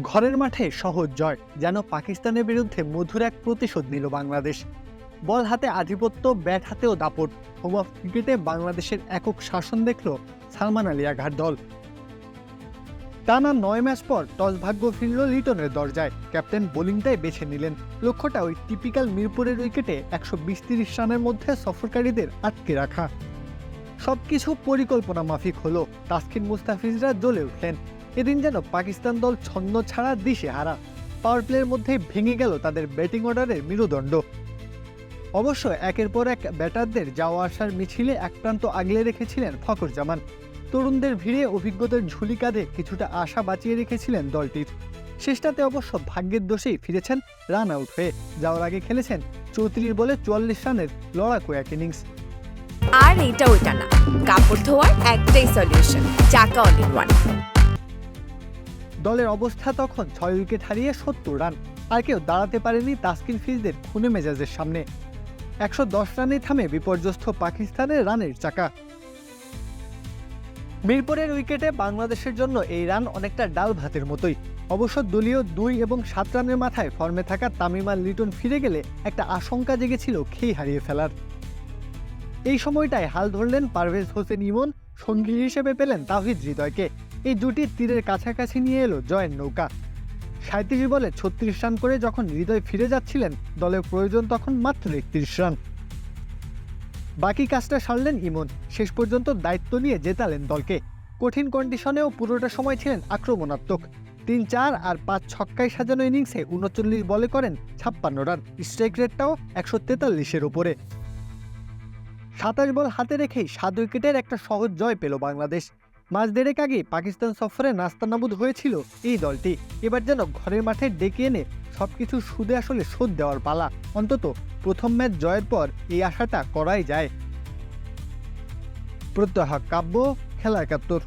ঘরের মাঠে সহজ জয়, যেন পাকিস্তানের বিরুদ্ধে মধুর এক প্রতিশোধ নিল বাংলাদেশ। বল হাতে আধিপত্য, ব্যাট হাতেও দাপট। হোম অফ ক্রিকেটে বাংলাদেশের একক শাসন দেখল সালমান আলী আঘার দল। টানা নয় ম্যাচ পর টস ভাগ্য ফিরল লিটনের দরজায়। ক্যাপ্টেন বোলিংটাই বেছে নিলেন। লক্ষ্যটা ওই টিপিক্যাল মিরপুরের উইকেটে একশো বিশ তিরিশ রানের মধ্যে সফরকারীদের আটকে রাখা। সবকিছু পরিকল্পনা মাফিক হলো। তাসকিন মুস্তাফিজরা জ্বলে উঠলেন। এদিন যেন পাকিস্তান দল ছন্দ ছাড়া দিশে হারা। পাওয়ার প্লের মধ্যেই ভেঙে গেল তাদের ব্যাটিং অর্ডারের মেরুদণ্ড। অবশ্য একের পর এক ব্যাটারদের যাওয়া আসার মিছিলে এক প্রান্ত আগলে রেখেছিলেন ফখর জামান তরুণদের ভিড়ে অভিজ্ঞতার ঝুলি কাঁধে কিছুটা আশা বাঁচিয়ে রেখেছিলেন দলটির। শেষটাতে অবশ্য ভাগ্যের দোষেই ফিরেছেন রান আউট হয়ে। যাওয়ার আগে খেলেছেন চৌত্রিশ বলে চুয়াল্লিশ রানের লড়াকু এক ইনিংস আর এটা ওইটা না। কাপড় ধোয়ার একটাই সলিউশন চাকা অল ওয়ান দলের অবস্থা তখন ছয় উইকেট হারিয়ে সত্তর রান। আর কেউ দাঁড়াতে পারেনি তাসকিন ফিজদের খুনে মেজাজের সামনে। একশো দশ রানে থামে বিপর্যস্ত পাকিস্তানের রানের চাকা। মিরপুরের উইকেটে বাংলাদেশের জন্য এই রান অনেকটা ডাল ভাতের মতোই। অবশ্য দলীয় দুই এবং সাত রানের মাথায় ফর্মে থাকা তামিম লিটন ফিরে গেলে একটা আশঙ্কা জেগেছিল খেই হারিয়ে ফেলার। এই সময়টায় হাল ধরলেন পারভেজ হোসেন ইমন, সঙ্গী হিসেবে পেলেন তাহিদ হৃদয়কে। এই দুটি তীরের কাছাকাছি নিয়ে এলো জয়ের নৌকা। সাঁত্রিশ বলে ছত্রিশ রান করে যখন হৃদয় ফিরে যাচ্ছিলেন, দলের প্রয়োজন তখন মাত্র একত্রিশ রান। বাকি কাজটা সারলেন ইমন। শেষ পর্যন্ত দায়িত্ব নিয়ে জেতালেন দলকে। কঠিন কন্ডিশনেও পুরোটা সময় ছিলেন আক্রমণাত্মক। তিন চার আর পাঁচ ছক্কায় সাজানো ইনিংসে উনচল্লিশ বলে করেন ছাপ্পান্ন রান। স্ট্রাইক রেটটাও একশো তেতাল্লিশের ওপরে। সাতাশ বল হাতে রেখেই সাত উইকেটের একটা সহজ জয় পেল বাংলাদেশ। মাস দেড়েক আগে পাকিস্তান সফরে নাস্তানাবুদ হয়েছিল এই দলটি। এবার যেন ঘরের মাঠে ডেকে এনে সবকিছু সুদে আসলে শোধ দেওয়ার পালা। অন্তত প্রথম ম্যাচ জয়ের পর এই আশাটা করাই যায়। প্রত্যহ কাব্য, খেলা একাত্তর।